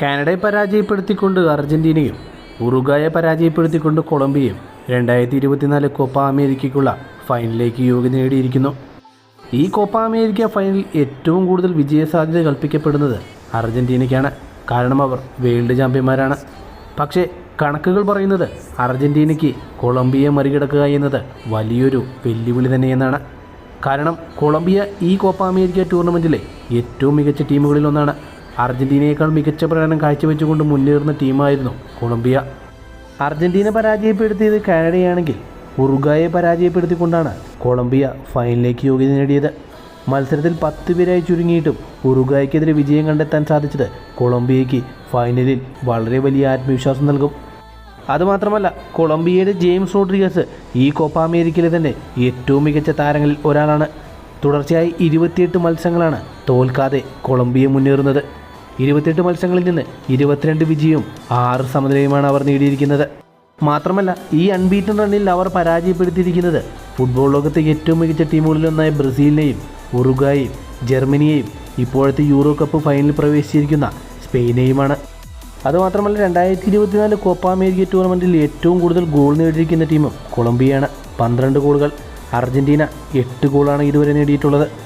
കാനഡയെ പരാജയപ്പെടുത്തിക്കൊണ്ട് അർജന്റീനയും ഉറുഗായെ പരാജയപ്പെടുത്തിക്കൊണ്ട് കൊളംബിയയും രണ്ടായിരത്തി ഇരുപത്തിനാല് കോപ്പ അമേരിക്കയ്ക്കുള്ള ഫൈനലിലേക്ക് യോഗ്യത നേടിയിരിക്കുന്നു. ഈ കോപ്പ അമേരിക്ക ഫൈനലിൽ ഏറ്റവും കൂടുതൽ വിജയസാധ്യത കൽപ്പിക്കപ്പെടുന്നത് അർജന്റീനയ്ക്കാണ് കാരണം അവർ വേൾഡ് ചാമ്പ്യന്മാരാണ്. പക്ഷേ കണക്കുകൾ പറയുന്നത് അർജന്റീനയ്ക്ക് കൊളംബിയയെ മറികടക്കുക എന്നത് വലിയൊരു വെല്ലുവിളി തന്നെയെന്നാണ്. കാരണം കൊളംബിയ ഈ കോപ്പ അമേരിക്ക ടൂർണമെന്റിലെ ഏറ്റവും മികച്ച ടീമുകളിലൊന്നാണ് അർജന്റീനയേക്കാൾ മികച്ച പ്രകടനം കാഴ്ചവെച്ചുകൊണ്ട് മുന്നേറുന്ന ടീമായിരുന്നു കൊളംബിയ. അർജന്റീന പരാജയപ്പെടുത്തിയത് കാനഡയാണെങ്കിൽ ഉറുഗായെ പരാജയപ്പെടുത്തിക്കൊണ്ടാണ് കൊളംബിയ ഫൈനലിലേക്ക് യോഗ്യത നേടിയത്. മത്സരത്തിൽ പത്ത് പേരായി ചുരുങ്ങിയിട്ടും ഉറുഗായ്ക്കെതിരെ വിജയം കണ്ടെത്താൻ സാധിച്ചത് കൊളംബിയയ്ക്ക് ഫൈനലിൽ വളരെ വലിയ ആത്മവിശ്വാസം നൽകും. അതുമാത്രമല്ല കൊളംബിയയുടെ ജെയിംസ് റോഡ്രിഗസ് ഈ കോപ്പ അമേരിക്കയിലെ തന്നെ ഏറ്റവും മികച്ച താരങ്ങളിൽ ഒരാളാണ്. തുടർച്ചയായി ഇരുപത്തിയെട്ട് മത്സരങ്ങളാണ് തോൽക്കാതെ കൊളംബിയ മുന്നേറുന്നത്. ഇരുപത്തിയെട്ട് മത്സരങ്ങളിൽ നിന്ന് ഇരുപത്തിരണ്ട് വിജയവും ആറ് സമനിലയുമാണ് അവർ നേടിയിരിക്കുന്നത്. മാത്രമല്ല ഈ അൺബീറ്റൻ റണ്ണിൽ അവർ പരാജയപ്പെടുത്തിയിരിക്കുന്നത് ഫുട്ബോൾ ലോകത്തെ ഏറ്റവും മികച്ച ടീമുകളിലൊന്നായ ബ്രസീലിനെയും ഉറുഗായെയും ജർമ്മനിയെയും ഇപ്പോഴത്തെ യൂറോ കപ്പ് ഫൈനലിൽ പ്രവേശിച്ചിരിക്കുന്ന സ്പെയിനെയുമാണ്. അതുമാത്രമല്ല രണ്ടായിരത്തി ഇരുപത്തിനാല് കോപ്പ അമേരിക്ക ടൂർണമെന്റിൽ ഏറ്റവും കൂടുതൽ ഗോൾ നേടിയിരിക്കുന്ന ടീമും കൊളംബിയയാണ്. പന്ത്രണ്ട് ഗോളുകൾ അർജന്റീന എട്ട് ഗോളാണ് ഇതുവരെ നേടിയിട്ടുള്ളത്.